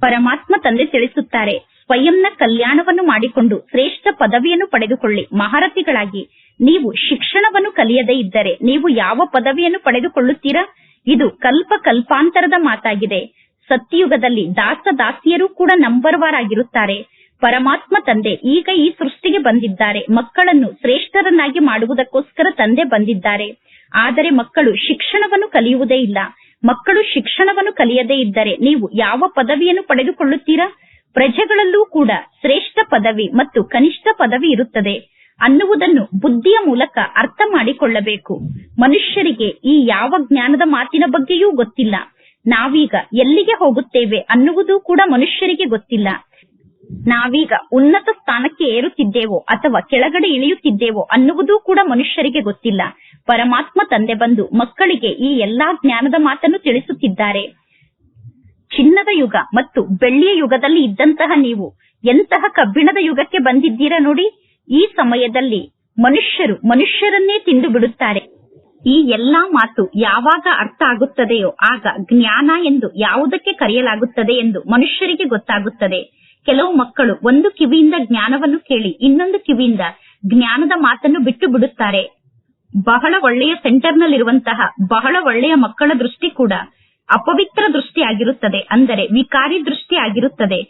ಪರಮಾತ್ಮ ತಂದೆ ತಿಳಿಸುತ್ತಾರೆ, ಸ್ವಯಂನ ಕಲ್ಯಾಣವನ್ನು ಮಾಡಿಕೊಂಡು ಶ್ರೇಷ್ಠ ಪದವಿಯನ್ನು ಪಡೆದುಕೊಳ್ಳಿ. ಮಹಾರಥಿಗಳಾಗಿ ನೀವು ಶಿಕ್ಷಣವನ್ನು ಕಲಿಯದೇ ಇದ್ದರೆ ನೀವು ಯಾವ ಪದವಿಯನ್ನು ಪಡೆದುಕೊಳ್ಳುತ್ತೀರಾ? ಇದು ಕಲ್ಪ ಕಲ್ಪಾಂತರದ ಮಾತಾಗಿದೆ. ಸತ್ಯಯುಗದಲ್ಲಿ ದಾಸ ದಾಸಿಯರು ಕೂಡ ನಂಬರ್ ವಾರ್ ಆಗಿರುತ್ತಾರೆ. ಪರಮಾತ್ಮ ತಂದೆ ಈಗ ಈ ಸೃಷ್ಟಿಗೆ ಬಂದಿದ್ದಾರೆ. ಮಕ್ಕಳನ್ನು ಶ್ರೇಷ್ಠರನ್ನಾಗಿ ಮಾಡುವುದಕ್ಕೋಸ್ಕರ ತಂದೆ ಬಂದಿದ್ದಾರೆ. ಆದರೆ ಮಕ್ಕಳು ಶಿಕ್ಷಣವನ್ನು ಕಲಿಯುವುದೇ ಇಲ್ಲ. ಮಕ್ಕಳು ಶಿಕ್ಷಣವನ್ನು ಕಲಿಯದೇ ಇದ್ದರೆ ನೀವು ಯಾವ ಪದವಿಯನ್ನು ಪಡೆದುಕೊಳ್ಳುತ್ತೀರಾ? ಪ್ರಜೆಗಳಲ್ಲೂ ಕೂಡ ಶ್ರೇಷ್ಠ ಪದವಿ ಮತ್ತು ಕನಿಷ್ಠ ಪದವಿ ಇರುತ್ತದೆ. ಅನ್ನುವುದನ್ನು ಬುದ್ಧಿಯ ಮೂಲಕ ಅರ್ಥ ಮಾಡಿಕೊಳ್ಳಬೇಕು. ಮನುಷ್ಯರಿಗೆ ಈ ಯಾವ ಜ್ಞಾನದ ಮಾತಿನ ಬಗ್ಗೆಯೂ ಗೊತ್ತಿಲ್ಲ. ನಾವೀಗ ಎಲ್ಲಿಗೆ ಹೋಗುತ್ತೇವೆ ಅನ್ನುವುದು ಕೂಡ ಮನುಷ್ಯರಿಗೆ ಗೊತ್ತಿಲ್ಲ. ನಾವೀಗ ಉನ್ನತ ಸ್ಥಾನಕ್ಕೆ ಏರುತ್ತಿದ್ದೇವೋ ಅಥವಾ ಕೆಳಗಡೆ ಇಳಿಯುತ್ತಿದ್ದೇವೋ ಅನ್ನುವುದೂ ಕೂಡ ಮನುಷ್ಯರಿಗೆ ಗೊತ್ತಿಲ್ಲ. ಪರಮಾತ್ಮ ತಂದೆ ಬಂದು ಮಕ್ಕಳಿಗೆ ಈ ಎಲ್ಲಾ ಜ್ಞಾನದ ಮಾತನ್ನು ತಿಳಿಸುತ್ತಿದ್ದಾರೆ. ಚಿನ್ನದ ಯುಗ ಮತ್ತು ಬೆಳ್ಳಿಯ ಯುಗದಲ್ಲಿ ಇದ್ದಂತಹ ನೀವು ಎಂತಹ ಕಬ್ಬಿಣದ ಯುಗಕ್ಕೆ ಬಂದಿದ್ದೀರಾ ನೋಡಿ, ಈ ಸಮಯದಲ್ಲಿ ಮನುಷ್ಯರು ಮನುಷ್ಯರನ್ನೇ ತಿಂದು ಬಿಡುತ್ತಾರೆ. ಈ ಎಲ್ಲಾ ಮಾತು ಯಾವಾಗ ಅರ್ಥ ಆಗುತ್ತದೆಯೋ ಆಗ ಜ್ಞಾನ ಎಂದು ಯಾವುದಕ್ಕೆ ಕರೆಯಲಾಗುತ್ತದೆ ಎಂದು ಮನುಷ್ಯರಿಗೆ ಗೊತ್ತಾಗುತ್ತದೆ. ಕೆಲವು ಮಕ್ಕಳು ಒಂದು ಕಿವಿಯಿಂದ ಜ್ಞಾನವನ್ನು ಕೇಳಿ ಇನ್ನೊಂದು ಕಿವಿಯಿಂದ ಜ್ಞಾನದ ಮಾತನ್ನು ಬಿಟ್ಟು ಬಿಡುತ್ತಾರೆ. ಬಹಳ ಒಳ್ಳೆಯ ಸೆಂಟರ್ನಲ್ಲಿರುವಂತಹ ಬಹಳ ಒಳ್ಳೆಯ ಮಕ್ಕಳ ದೃಷ್ಟಿ ಕೂಡ ಅಪವಿತ್ರ ದೃಷ್ಟಿ ಆಗಿರುತ್ತದೆ ಅಂದರೆ ವಿಕಾರಿ ದೃಷ್ಟಿ ಆಗಿರುತ್ತದೆ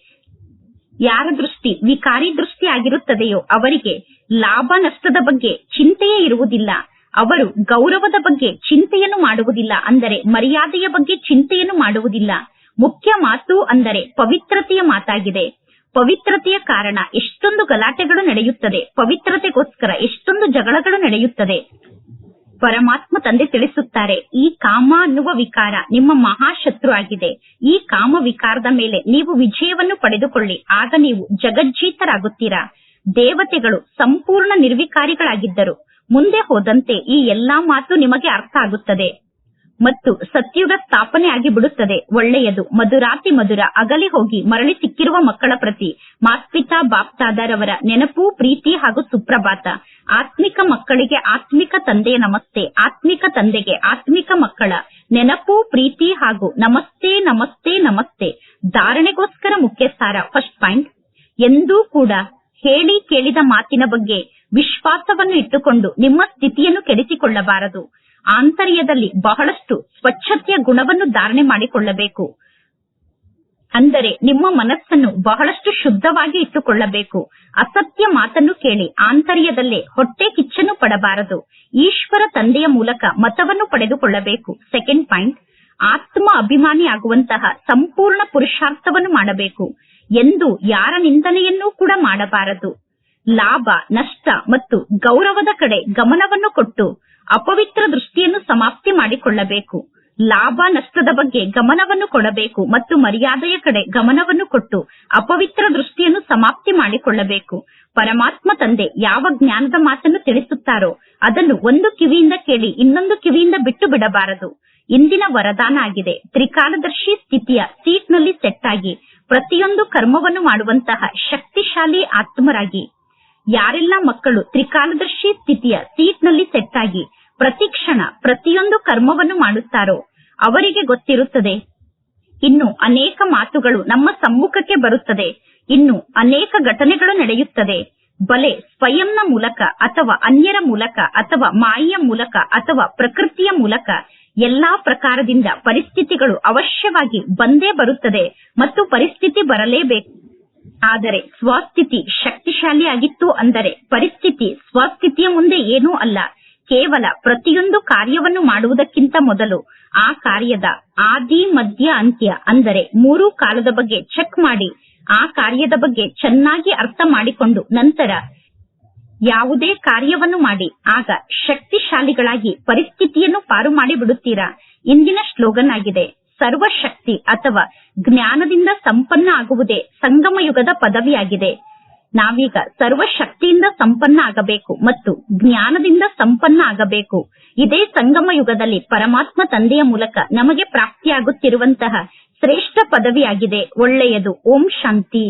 ಯಾರ ದೃಷ್ಟಿ ವಿಕಾರಿ ದೃಷ್ಟಿ ಆಗಿರುತ್ತದೆಯೋ ಅವರಿಗೆ ಲಾಭ ನಷ್ಟದ ಬಗ್ಗೆ ಚಿಂತೆಯೇ ಇರುವುದಿಲ್ಲ. ಅವರು ಗೌರವದ ಬಗ್ಗೆ ಚಿಂತೆಯನ್ನು ಮಾಡುವುದಿಲ್ಲ ಅಂದರೆ ಮರ್ಯಾದೆಯ ಬಗ್ಗೆ ಚಿಂತೆಯನ್ನು ಮಾಡುವುದಿಲ್ಲ. ಮುಖ್ಯ ಮಾತು ಅಂದರೆ ಪವಿತ್ರತೆಯ ಮಾತಾಗಿದೆ. ಪವಿತ್ರತೆಯ ಕಾರಣ ಎಷ್ಟೊಂದು ಗಲಾಟೆಗಳು ನಡೆಯುತ್ತದೆ. ಪವಿತ್ರತೆಗೋಸ್ಕರ ಎಷ್ಟೊಂದು ಜಗಳಗಳು ನಡೆಯುತ್ತದೆ. ಪರಮಾತ್ಮ ತಂದೆ ತಿಳಿಸುತ್ತಾರೆ, ಈ ಕಾಮ ಅನ್ನುವ ವಿಕಾರ ನಿಮ್ಮ ಮಹಾಶತ್ರು ಆಗಿದೆ. ಈ ಕಾಮ ವಿಕಾರದ ಮೇಲೆ ನೀವು ವಿಜಯವನ್ನು ಪಡೆದುಕೊಳ್ಳಿ. ಆಗ ನೀವು ಜಗಜ್ಜೀತರಾಗುತ್ತೀರಾ. ದೇವತೆಗಳು ಸಂಪೂರ್ಣ ನಿರ್ವಿಕಾರಿಗಳಾಗಿದ್ದರು. ಮುಂದೆ ಹೋದಂತೆ ಈ ಎಲ್ಲಾ ಮಾತು ನಿಮಗೆ ಅರ್ಥ ಆಗುತ್ತದೆ. ಮತ್ತು ಸತ್ಯುಗ ಸ್ಥಾಪನೆ ಆಗಿ ಬಿಡುತ್ತದೆ. ಒಳ್ಳೆಯದು. ಮಧುರಾತಿ ಮಧುರ. ಅಗಲಿ ಹೋಗಿ ಮರಳಿ ಸಿಕ್ಕಿರುವ ಮಕ್ಕಳ ಪ್ರತಿ ಮಾಸ್ಪಿತಾ ಬಾಪ್ತಾದಾರವರ ನೆನಪು, ಪ್ರೀತಿ ಹಾಗೂ ಸುಪ್ರಭಾತ. ಆತ್ಮಿಕ ಮಕ್ಕಳಿಗೆ ಆತ್ಮಿಕ ತಂದೆಯ ನಮಸ್ತೆ. ಆತ್ಮಿಕ ತಂದೆಗೆ ಆತ್ಮಿಕ ಮಕ್ಕಳ ನೆನಪು, ಪ್ರೀತಿ ಹಾಗೂ ನಮಸ್ತೆ ನಮಸ್ತೆ ನಮಸ್ತೆ. ಧಾರಣೆಗೋಸ್ಕರ ಮುಖ್ಯಸ್ಥಾರ. First point. ಎಂದೂ ಕೂಡ ಹೇಳಿ ಕೇಳಿದ ಮಾತಿನ ಬಗ್ಗೆ ವಿಶ್ವಾಸವನ್ನು ಇಟ್ಟುಕೊಂಡು ನಿಮ್ಮ ಸ್ಥಿತಿಯನ್ನು ಕೆಡಿಸಿಕೊಳ್ಳಬಾರದು. ಆಂತರ್ಯದಲ್ಲಿ ಬಹಳಷ್ಟು ಸ್ವಚ್ಛತೆಯ ಗುಣವನ್ನು ಧಾರಣೆ ಮಾಡಿಕೊಳ್ಳಬೇಕು. ಅಂದರೆ ನಿಮ್ಮ ಮನಸ್ಸನ್ನು ಬಹಳಷ್ಟು ಶುದ್ಧವಾಗಿ ಇಟ್ಟುಕೊಳ್ಳಬೇಕು. ಅಸತ್ಯ ಮಾತನ್ನು ಕೇಳಿ ಆಂತರ್ಯದಲ್ಲೇ ಹೊಟ್ಟೆ ಕಿಚ್ಚನ್ನು ಪಡಬಾರದು. ಈಶ್ವರ ತಂದೆಯ ಮೂಲಕ ಮತವನ್ನು ಪಡೆದುಕೊಳ್ಳಬೇಕು. ಸೆಕೆಂಡ್ ಪಾಯಿಂಟ್, ಆತ್ಮ ಅಭಿಮಾನಿ ಆಗುವಂತಹ ಸಂಪೂರ್ಣ ಪುರುಷಾರ್ಥವನ್ನು ಮಾಡಬೇಕು. ಎಂದು ಯಾರ ನಿಂದನೆಯನ್ನೂ ಕೂಡ ಮಾಡಬಾರದು. ಲಾಭ, ನಷ್ಟ ಮತ್ತು ಗೌರವದ ಕಡೆ ಗಮನವನ್ನು ಕೊಟ್ಟು ಅಪವಿತ್ರ ದೃಷ್ಟಿಯನ್ನು ಸಮಾಪ್ತಿ ಮಾಡಿಕೊಳ್ಳಬೇಕು. ಲಾಭ, ನಷ್ಟದ ಬಗ್ಗೆ ಗಮನವನ್ನು ಕೊಡಬೇಕು ಮತ್ತು ಮರ್ಯಾದೆಯ ಕಡೆ ಗಮನವನ್ನು ಕೊಟ್ಟು ಅಪವಿತ್ರ ದೃಷ್ಟಿಯನ್ನು ಸಮಾಪ್ತಿ ಮಾಡಿಕೊಳ್ಳಬೇಕು. ಪರಮಾತ್ಮ ತಂದೆ ಯಾವ ಜ್ಞಾನದ ಮಾತನ್ನು ತಿಳಿಸುತ್ತಾರೋ ಅದನ್ನು ಒಂದು ಕಿವಿಯಿಂದ ಕೇಳಿ ಇನ್ನೊಂದು ಕಿವಿಯಿಂದ ಬಿಟ್ಟು ಬಿಡಬಾರದು. ಇಂದಿನ ವರದಾನ ಆಗಿದೆ. ತ್ರಿಕಾಲದರ್ಶಿ ಸ್ಥಿತಿಯ ಸೀಟ್ನಲ್ಲಿ ಸೆಟ್ ಆಗಿ ಪ್ರತಿಯೊಂದು ಕರ್ಮವನ್ನು ಮಾಡುವಂತಹ ಶಕ್ತಿಶಾಲಿ ಆತ್ಮರಾಗಿ. ಯಾರೆಲ್ಲ ಮಕ್ಕಳು ತ್ರಿಕಾಲದರ್ಶಿ ಸ್ಥಿತಿಯ ಸೀಟ್ನಲ್ಲಿ ಸೆಟ್ ಆಗಿ ಪ್ರತಿ ಕ್ಷಣ ಪ್ರತಿಯೊಂದು ಕರ್ಮವನ್ನು ಮಾಡುತ್ತಾರೋ ಅವರಿಗೆ ಗೊತ್ತಿರುತ್ತದೆ. ಇನ್ನು ಅನೇಕ ಮಾತುಗಳು ನಮ್ಮ ಸಮ್ಮುಖಕ್ಕೆ ಬರುತ್ತದೆ. ಇನ್ನು ಅನೇಕ ಘಟನೆಗಳು ನಡೆಯುತ್ತದೆ. ಬಲೆ ಸ್ವಯಂನ ಮೂಲಕ ಅಥವಾ ಅನ್ಯರ ಮೂಲಕ ಅಥವಾ ಮಾಯೆಯ ಮೂಲಕ ಅಥವಾ ಪ್ರಕೃತಿಯ ಮೂಲಕ ಎಲ್ಲಾ ಪ್ರಕಾರದಿಂದ ಪರಿಸ್ಥಿತಿಗಳು ಅವಶ್ಯವಾಗಿ ಬಂದೇ ಬರುತ್ತದೆ ಮತ್ತು ಪರಿಸ್ಥಿತಿ ಬರಲೇಬೇಕು. ಆದರೆ ಸ್ವಸ್ಥಿತಿ ಶಕ್ತಿಶಾಲಿಯಾಗಿತ್ತು ಅಂದರೆ ಪರಿಸ್ಥಿತಿ ಸ್ವಸ್ಥಿತಿಯ ಮುಂದೆ ಏನೂ ಅಲ್ಲ. ಕೇವಲ ಪ್ರತಿಯೊಂದು ಕಾರ್ಯವನ್ನು ಮಾಡುವುದಕ್ಕಿಂತ ಮೊದಲು ಆ ಕಾರ್ಯದ ಆದಿ, ಮಧ್ಯ, ಅಂತ್ಯ ಅಂದರೆ ಮೂರು ಕಾಲದ ಬಗ್ಗೆ ಚೆಕ್ ಮಾಡಿ, ಆ ಕಾರ್ಯದ ಬಗ್ಗೆ ಚೆನ್ನಾಗಿ ಅರ್ಥ ಮಾಡಿಕೊಂಡು ನಂತರ ಯಾವುದೇ ಕಾರ್ಯವನ್ನು ಮಾಡಿ. ಆಗ ಶಕ್ತಿಶಾಲಿಗಳಾಗಿ ಪರಿಸ್ಥಿತಿಯನ್ನು ಪಾರು ಮಾಡಿ ಬಿಡುತ್ತೀರಾ ಇಂದಿನ ಸ್ಲೋಗನ್ ಆಗಿದೆ. ಸರ್ವಶಕ್ತಿ ಅಥವಾ ಜ್ಞಾನದಿಂದ ಸಂಪನ್ನ ಆಗುವುದೇ ಸಂಗಮ ಯುಗದ ಪದವಿಯಾಗಿದೆ. ನಾವೀಗ ಸರ್ವಶಕ್ತಿಯಿಂದ ಸಂಪನ್ನ ಆಗಬೇಕು ಮತ್ತು ಜ್ಞಾನದಿಂದ ಸಂಪನ್ನ ಆಗಬೇಕು. ಇದೇ ಸಂಗಮ ಯುಗದಲ್ಲಿ ಪರಮಾತ್ಮ ತಂದೆಯ ಮೂಲಕ ನಮಗೆ ಪ್ರಾಪ್ತಿಯಾಗುತ್ತಿರುವಂತಹ ಶ್ರೇಷ್ಠ ಪದವಿಯಾಗಿದೆ. ಒಳ್ಳೆಯದು. ಓಂ ಶಾಂತಿ.